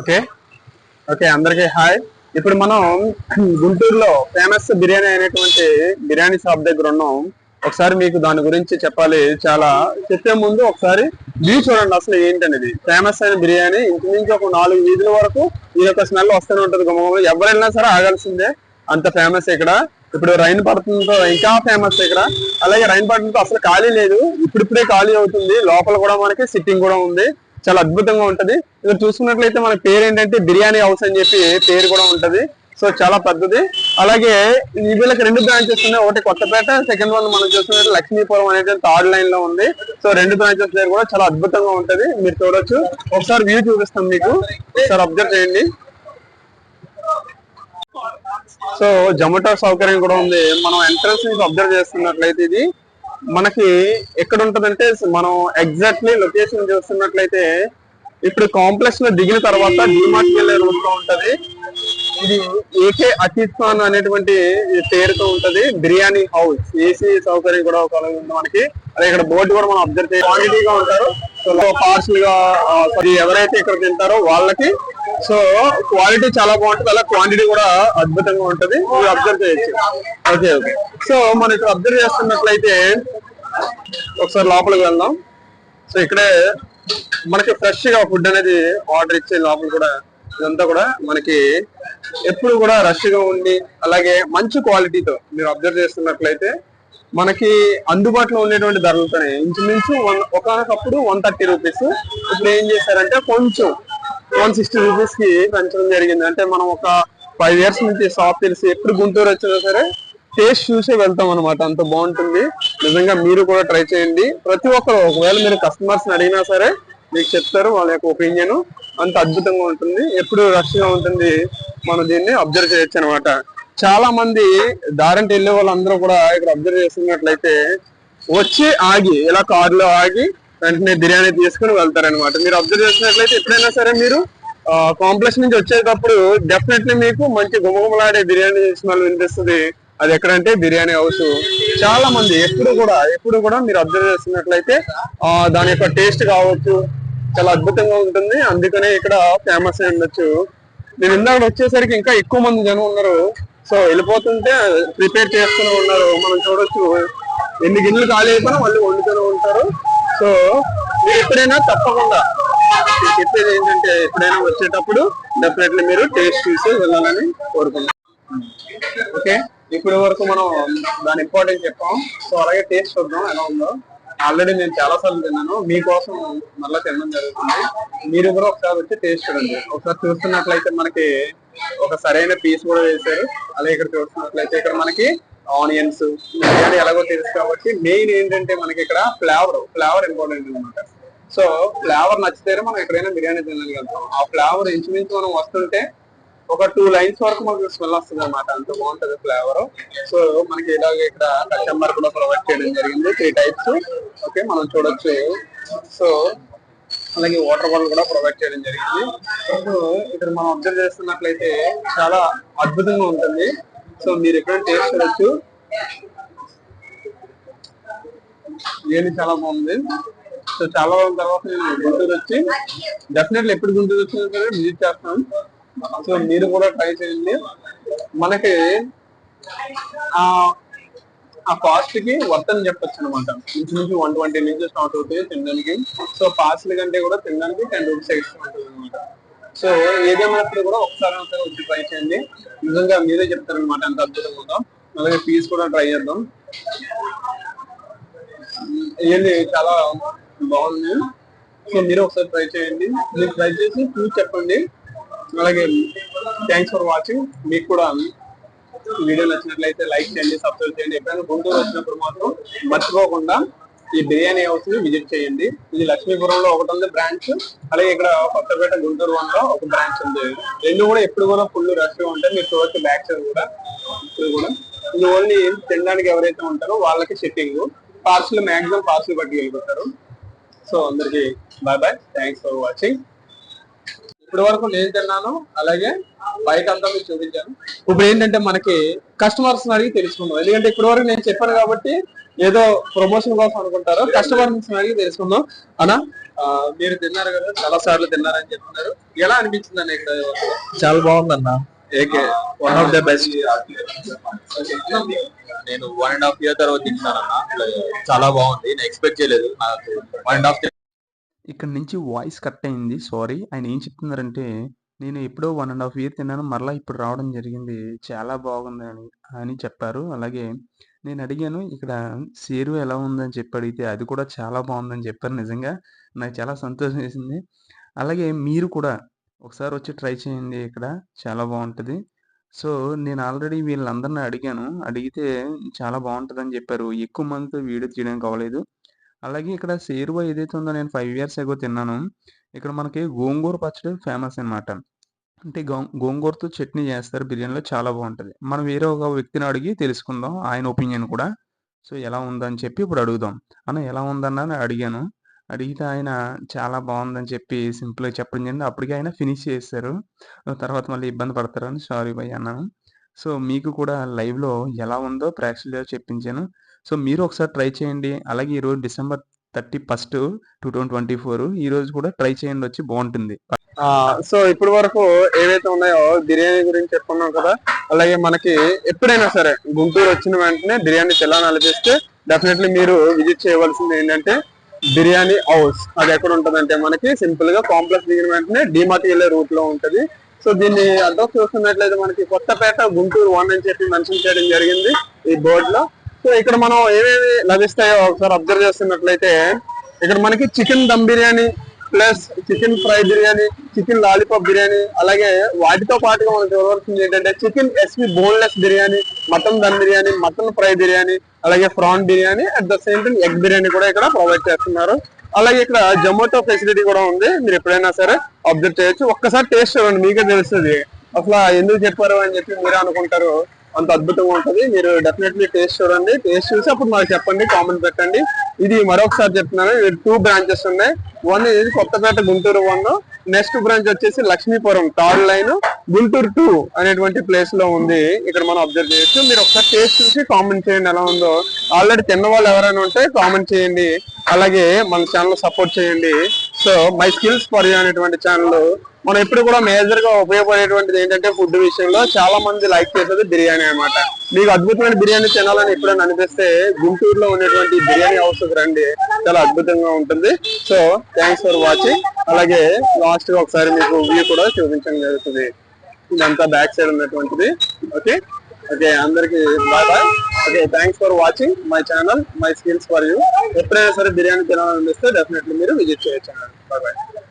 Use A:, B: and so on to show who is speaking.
A: Okay. Okay అందరికీ hi. ఇప్పుడు మనం గుంటూరులో ఫేమస్ బిర్యానీ అయినటువంటి బిర్యానీ షాప్ దగ్గర ఉన్నాం. ఒకసారి మీకు దాని గురించి చెప్పాలి. చాలా చెప్పే ముందు ఒకసారి వ్యూ చూడండి అసలు ఏంటనేది. ఫేమస్ అయిన బిర్యానీ ఇంచుమించు ఒక నాలుగు వీధుల వరకు ఈ యొక్క స్మెల్ వస్తూనే ఉంటుంది. గుమ్మలో ఎవరైనా సరే ఆగాల్సిందే. అంత ఫేమస్ ఇక్కడ. ఇప్పుడు రైన్ పడుతుందో ఇంకా ఫేమస్ ఇక్కడ. అలాగే రైన్ పడుతుందో అసలు ఖాళీ లేదు. ఇప్పుడిప్పుడే ఖాళీ అవుతుంది. లోపల కూడా మనకి సిట్టింగ్ కూడా ఉంది. చాలా అద్భుతంగా ఉంటది. ఇక్కడ చూసుకున్నట్లయితే మన పేరు ఏంటంటే బిర్యానీ హౌస్ అని చెప్పి పేరు కూడా ఉంటది. సో చాలా పెద్దది. అలాగే వీళ్ళకి రెండు బ్రాంచెస్ ఉన్నాయి. ఒకటి కొత్తపేట సెకండ్ వన్ మనం చూసుకున్నట్టు లక్ష్మీపురం అనేది థర్డ్ లైన్లో ఉంది. సో రెండు బ్రాంచెస్ దగ్గర కూడా చాలా అద్భుతంగా ఉంటది. మీరు చూడొచ్చు. ఒకసారి వ్యూ చూపిస్తాం మీకు. ఒకసారి అబ్జర్వ్ చేయండి. సో జొమాటో సౌకర్యం కూడా ఉంది. మనం ఎంట్రన్స్ నుంచి అబ్జర్వ్ చేస్తున్నట్లయితే ఇది. మనకి ఎక్కడ ఉంటదంటే మనం ఎగ్జాక్ట్లీ లొకేషన్ చూస్తున్నట్లయితే ఇప్పుడు కాంప్లెక్స్లో దిగిన తర్వాత డిమార్ట్ వెళ్ళే రూట్లో ఉంటది. ఇది ఏకే అతిత్వాన్ అనేటువంటి పేరుతో ఉంటది. బిర్యానీ హౌస్ ఏసీ సౌకర్యం కూడా ఒక ఉంది మనకి. అదే ఇక్కడ బోర్డు కూడా మనం అబ్జర్వ్ చేయాలి క్వాంటిటీగా ఉంటారు. సో పార్సల్గా ఎవరైతే ఇక్కడ తింటారో వాళ్ళకి సో క్వాలిటీ చాలా బాగుంటుంది. అలా క్వాంటిటీ కూడా అద్భుతంగా ఉంటది. మీరు అబ్జర్వ్ చేయొచ్చు. Okay okay. సో మనం ఇక్కడ అబ్జర్వ్ చేస్తున్నట్లయితే ఒకసారి లోపలికి వెళ్దాం. సో ఇక్కడే మనకి ఫ్రెష్గా ఫుడ్ అనేది ఆర్డర్ ఇచ్చే లోపల కూడా ఇదంతా కూడా మనకి ఎప్పుడు కూడా రష్గా ఉండి అలాగే మంచి క్వాలిటీతో మీరు అబ్జర్వ్ చేస్తున్నట్లయితే మనకి అందుబాటులో ఉండేటువంటి ధరలతోనే ఇంచుమించు వన్ ఒకనొకప్పుడు వన్ థర్టీ రూపీస్. ఇప్పుడు ఏం చేశారంటే కొంచెం వన్ సిక్స్టీ రూపీస్కి పెంచడం జరిగింది. అంటే మనం ఒక ఫైవ్ ఇయర్స్ నుంచి షాప్ తెలిసి ఎప్పుడు గుంటూరు వచ్చినా సరే టేస్ట్ చూసే వెళ్తాం అనమాట అంత బాగుంటుంది. నిజంగా మీరు కూడా ట్రై చేయండి. ప్రతి ఒక్కరు ఒకవేళ మీరు కస్టమర్స్ అడిగినా సరే మీకు చెప్తారు వాళ్ళ యొక్క ఒపీనియన్ అంత అద్భుతంగా ఉంటుంది. ఎప్పుడు రష్గా ఉంటుంది మనం దీన్ని అబ్జర్వ్ చేయొచ్చు అనమాట చాలా మంది దారంటి వెళ్ళే వాళ్ళందరూ కూడా ఇక్కడ అబ్జర్వ్ చేస్తున్నట్లయితే వచ్చి ఆగి ఇలా కారులో ఆగి వెంటనే బిర్యానీ తీసుకుని వెళ్తారనమాట మీరు అబ్జర్వ్ చేసినట్లయితే ఎప్పుడైనా సరే మీరు కాంప్లెక్స్ నుంచి వచ్చేటప్పుడు డెఫినెట్లీ మీకు మంచి గుమగుమలాడే బిర్యానీ స్మెల్ వినిపిస్తుంది. అది ఎక్కడంటే బిర్యానీ హౌస్ చాలా మంది ఎప్పుడు కూడా ఎప్పుడు కూడా మీరు అబ్జర్వ్ చేస్తున్నట్లయితే ఆ దాని యొక్క టేస్ట్ కావచ్చు చాలా అద్భుతంగా ఉంటుంది. అందుకనే ఇక్కడ ఫేమస్ అయి ఉండొచ్చు. నేను ఇందాక వచ్చేసరికి ఇంకా ఎక్కువ మంది జనం ఉన్నారు. సో వెళ్ళిపోతుంటే ప్రిపేర్ చేస్తూనే ఉన్నారు. మనం చూడొచ్చు. ఎన్ని గిన్నెలు ఖాళీ అయిపోయినా మళ్ళీ వండుతూనే ఉంటారు. సో మీరు ఎప్పుడైనా తప్పకుండా చెప్పేది ఏంటంటే ఎప్పుడైనా వచ్చేటప్పుడు డెఫినెట్లీ మీరు టేస్ట్ చూసి వెళ్ళాలని కోరుకుంటున్నాం. ఓకే ఇప్పటి వరకు మనం దాని ఇంపార్టెన్స్ చెప్పాం. సో అలాగే టేస్ట్ చూద్దాం ఎలా ఉందో. ఆల్రెడీ నేను చాలా సార్లు తిన్నాను. మీకోసం మళ్ళీ తినడం జరుగుతుంది. మీరు కూడా ఒకసారి వచ్చి టేస్ట్ చూడండి. ఒకసారి చూస్తున్నట్లయితే మనకి ఒక సరైన పీస్ కూడా వేశారు. అలాగే ఇక్కడ చూస్తున్నట్లయితే ఇక్కడ మనకి ఆనియన్స్ బిర్యానీ ఎలాగో తెలుసు కాబట్టి మెయిన్ ఏంటంటే మనకి ఇక్కడ ఫ్లేవర్. ఫ్లేవర్ ఇంపార్టెంట్ అనమాట సో ఫ్లేవర్ నచ్చితేనే మనం ఎక్కడైనా బిర్యానీ తినగలుగుతాం ఆ ఫ్లేవర్ ఇంచుమించు మనం వస్తుంటే ఒక టూ లైన్స్ వరకు మనకు స్మెల్ వస్తుంది అనమాట అంత బాగుంటది ఫ్లేవర్. సో మనకి ఇలాగ ఇక్కడ కస్టమర్ కూడా ప్రొవైడ్ చేయడం జరిగింది. త్రీ టైప్స్ ఓకే మనం చూడొచ్చు. సో అలాగే వాటర్ బాటిల్ కూడా ప్రొవైడ్ చేయడం జరిగింది. సో ఇక్కడ మనం అబ్జర్వ్ చేస్తున్నట్లయితే చాలా అద్భుతంగా ఉంటుంది. సో మీరు ఎక్కడ టేస్ట్ చూడొచ్చు బిర్యానీ చాలా బాగుంది. సో చాలా రోజుల తర్వాత నేను గుంటూరు వచ్చి డెఫినెట్లీ ఎప్పుడు గుంటూరు వచ్చినా సరే విజిట్ చేస్తాను. సో మీరు కూడా ట్రై చేయండి. మనకి ఆ కాస్ట్కి వర్త్ అని చెప్పొచ్చు అనమాట ఇంచుమించు వన్ ట్వంటీ నుంచి స్టార్ట్ అవుతాయి తినడానికి. సో పార్సల్ కంటే కూడా తినడానికి టెన్ రూపీస్ ఎక్స్ట్రా ఉంటుంది అనమాట సో ఏదేమైనప్పుడు కూడా ఒకసారి ఒకసారి వచ్చి ట్రై చేయండి. నిజంగా మీరే చెప్తారనమాట ఎంత అద్భుతంగా ఉందో. అలాగే పీస్ కూడా ట్రై చేద్దాం. ఏంది చాలా బాగుంది. సో మీరు ఒకసారి ట్రై చేయండి. మీరు ట్రై చేసి చూసి చెప్పండి. అలాగే థ్యాంక్స్ ఫర్ వాచింగ్ మీకు కూడా వీడియో నచ్చినట్లయితే లైక్ చేయండి సబ్స్క్రైబ్ చేయండి. ఎప్పుడైనా గుంటూరు వచ్చినప్పుడు మాత్రం మర్చిపోకుండా ఈ బిర్యానీ హౌస్ని విజిట్ చేయండి. ఇది లక్ష్మీపురంలో ఒకటి ఉంది బ్రాంచ్. అలాగే ఇక్కడ కొత్తపేట గుంటూరు వన్లో ఒక బ్రాంచ్ ఉంది. రెండు కూడా ఎప్పుడు కూడా ఫుల్ రష్ ఉంటాయి. మీరు చూడొచ్చు బ్యాక్ సైడ్ కూడా. ఇప్పుడు కూడా. ఇది ఓన్లీ తినడానికి ఎవరైతే ఉంటారో వాళ్ళకి సిట్టింగ్ పార్సల్ మాక్సిమం పార్సల్ బట్టి వెళ్ళిపోతారు. సో అందరికి bye bye. Thanks for watching ఇప్పటి వరకు నేను తిన్నాను. అలాగే బయట అంతా మీకు చూపించాను. ఇప్పుడు ఏంటంటే మనకి కస్టమర్స్ అడిగి తెలుసుకుందాం. ఎందుకంటే ఇప్పటి వరకు నేను చెప్పాను కాబట్టి ఏదో ప్రమోషన్ కోసం అనుకుంటారు కస్టమర్స్ అడిగి తెలుసుకుందాం అనా మీరు తిన్నారు కదా చాలా సార్లు తిన్నారని చెప్తున్నారు. ఎలా అనిపించింది అన్న ఇక్కడ?
B: చాలా బాగుందన్న.
A: AK
B: one of the best
C: నేను వన్ అండ్ హాఫ్ ఇయర్ తర్వాత తింటున్నాను చాలా బాగుంది. నేను ఎక్స్పెక్ట్ చేయలేదు. నాకు వన్ అండ్ హాఫ్
D: ఇక్కడ నుంచి వాయిస్ కట్ అయింది. సారీ ఆయన ఏం చెప్తున్నారంటే నేను ఎప్పుడో వన్ అండ్ హాఫ్ ఇయర్ తిన్నాను. మరలా ఇప్పుడు రావడం జరిగింది. చాలా బాగుంది అని అని చెప్పారు. అలాగే నేను అడిగాను ఇక్కడ సేరు ఎలా ఉందని చెప్పి అడిగితే అది కూడా చాలా బాగుందని చెప్పారు నిజంగా. నాకు చాలా సంతోషం వేసింది. అలాగే మీరు కూడా ఒకసారి వచ్చి ట్రై చేయండి ఇక్కడ. చాలా బాగుంటుంది. సో నేను ఆల్రెడీ వీళ్ళందరిని అడిగాను. అడిగితే చాలా బాగుంటుందని చెప్పారు. ఎక్కువ మందితో వీడియో తీయడానికి అవ్వలేదు అలాగే ఇక్కడ సేరువా ఏదైతే ఉందో నేను ఫైవ్ ఇయర్స్ ఎగో తిన్నాను. ఇక్కడ మనకి గోంగూర పచ్చడి ఫేమస్ అన్నమాట. అంటే గో గోంగూరతో చట్నీ చేస్తారు బిర్యానీలో చాలా బాగుంటుంది. మనం వేరే ఒక వ్యక్తిని అడిగి తెలుసుకుందాం ఆయన ఒపీనియన్ కూడా. సో ఎలా ఉందని చెప్పి ఇప్పుడు అడుగుదాం. అన్న ఎలా ఉందన్న అడిగాను. అడిగితే ఆయన చాలా బాగుందని చెప్పి సింపుల్గా చెప్పడం జరిగింది. అప్పటికే ఆయన ఫినిష్ చేశారు. తర్వాత మళ్ళీ ఇబ్బంది పడతారని సారీ భయ్ అన్నాను. సో మీకు కూడా లైవ్లో ఎలా ఉందో ప్రేక్షకులు చెప్పించాను. సో మీరు ఒకసారి ట్రై చేయండి. అలాగే ఈరోజు December thirty first two thousand twenty four ఈరోజు కూడా ట్రై చేయండి వచ్చి బాగుంటుంది.
A: సో ఇప్పటి వరకు ఏవైతే ఉన్నాయో బిర్యానీ గురించి చెప్పుకున్నాం కదా అలాగే మనకి ఎప్పుడైనా సరే గుంటూరు వచ్చిన వెంటనే బిర్యానీ తెల్లాలనిపిస్తే డెఫినెట్లీ మీరు విజిట్ చేయవలసింది ఏంటంటే బిర్యానీ హౌస్. అది ఎక్కడ ఉంటుందంటే మనకి సింపుల్గా కాంప్లెక్స్ దిగిన వెంటనే డిమార్ట్ వెళ్ళే రూట్లో ఉంటది. సో దీన్ని అడ్రస్ చూస్తున్నట్లయితే మనకి కొత్తపేట గుంటూరు వన్ అని చెప్పి మెన్షన్ చేయడం జరిగింది ఈ బోర్డు లో. సో ఇక్కడ మనం ఏమేమి లభిస్తాయో ఒకసారి అబ్జర్వ్ చేస్తున్నట్లయితే ఇక్కడ మనకి chicken dum biryani plus chicken fry biryani chicken lollipop biryani అలాగే వాటితో పాటుగా మనం చూడవలసింది ఏంటంటే chicken SV boneless biryani mutton dum biryani mutton fry biryani అలాగే prawn biryani at the same time egg biryani కూడా ఇక్కడ ప్రొవైడ్ చేస్తున్నారు. అలాగే ఇక్కడ జొమాటో ఫెసిలిటీ కూడా ఉంది. మీరు ఎప్పుడైనా సరే అబ్జర్వ్ చేయొచ్చు. ఒక్కసారి టేస్ట్ చూడండి మీకే తెలుస్తుంది. అసలు ఎందుకు చెప్పారు అని చెప్పి మీరే అనుకుంటారు. అంత అద్భుతంగా ఉంటది. మీరు డెఫినెట్లీ టేస్ట్ చూడండి. టేస్ట్ చూసి అప్పుడు మాకు చెప్పండి కామెంట్ పెట్టండి. ఇది మరొకసారి చెప్తున్నాను. టూ బ్రాంచెస్ ఉన్నాయి. వన్ ఇది Kothapet Guntur one next branch వచ్చేసి Lakshmipuram third line Guntur two అనేటువంటి ప్లేస్లో ఉంది. ఇక్కడ మనం అబ్జర్వ్ చేయొచ్చు. మీరు ఒకసారి టేస్ట్ చూసి కామెంట్ చేయండి ఎలా ఉందో. ఆల్రెడీ తిన్న వాళ్ళు ఎవరైనా ఉంటే కామెంట్ చేయండి. అలాగే మన ఛానల్ సపోర్ట్ చేయండి. So my skills for you అనేటువంటి ఛానల్ మనం ఎప్పుడు కూడా మేజర్గా ఉపయోగపడేటువంటిది ఏంటంటే ఫుడ్ విషయంలో చాలా మంది లైక్ చేసేది బిర్యానీ అన్నమాట. మీకు అద్భుతమైన బిర్యానీ తినాలని ఎప్పుడైనా అనిపిస్తే గుంటూరులో ఉన్నటువంటి బిర్యానీ హౌస్ రండి. చాలా అద్భుతంగా ఉంటుంది. సో థ్యాంక్స్ ఫర్ వాచింగ్ అలాగే లాస్ట్గా ఒకసారి మీకు వ్యూ కూడా చూపించడం జరుగుతుంది. ఇదంతా బ్యాక్ సైడ్ ఉన్నటువంటిది. ఓకే ఓకే అందరికి bye bye okay thanks for watching my channel my skills for you ఎప్పుడైనా సరే బిర్యానీ తినాలనిపిస్తే డెఫినెట్లీ మీరు విజిట్ చేయొచ్చు. Bye bye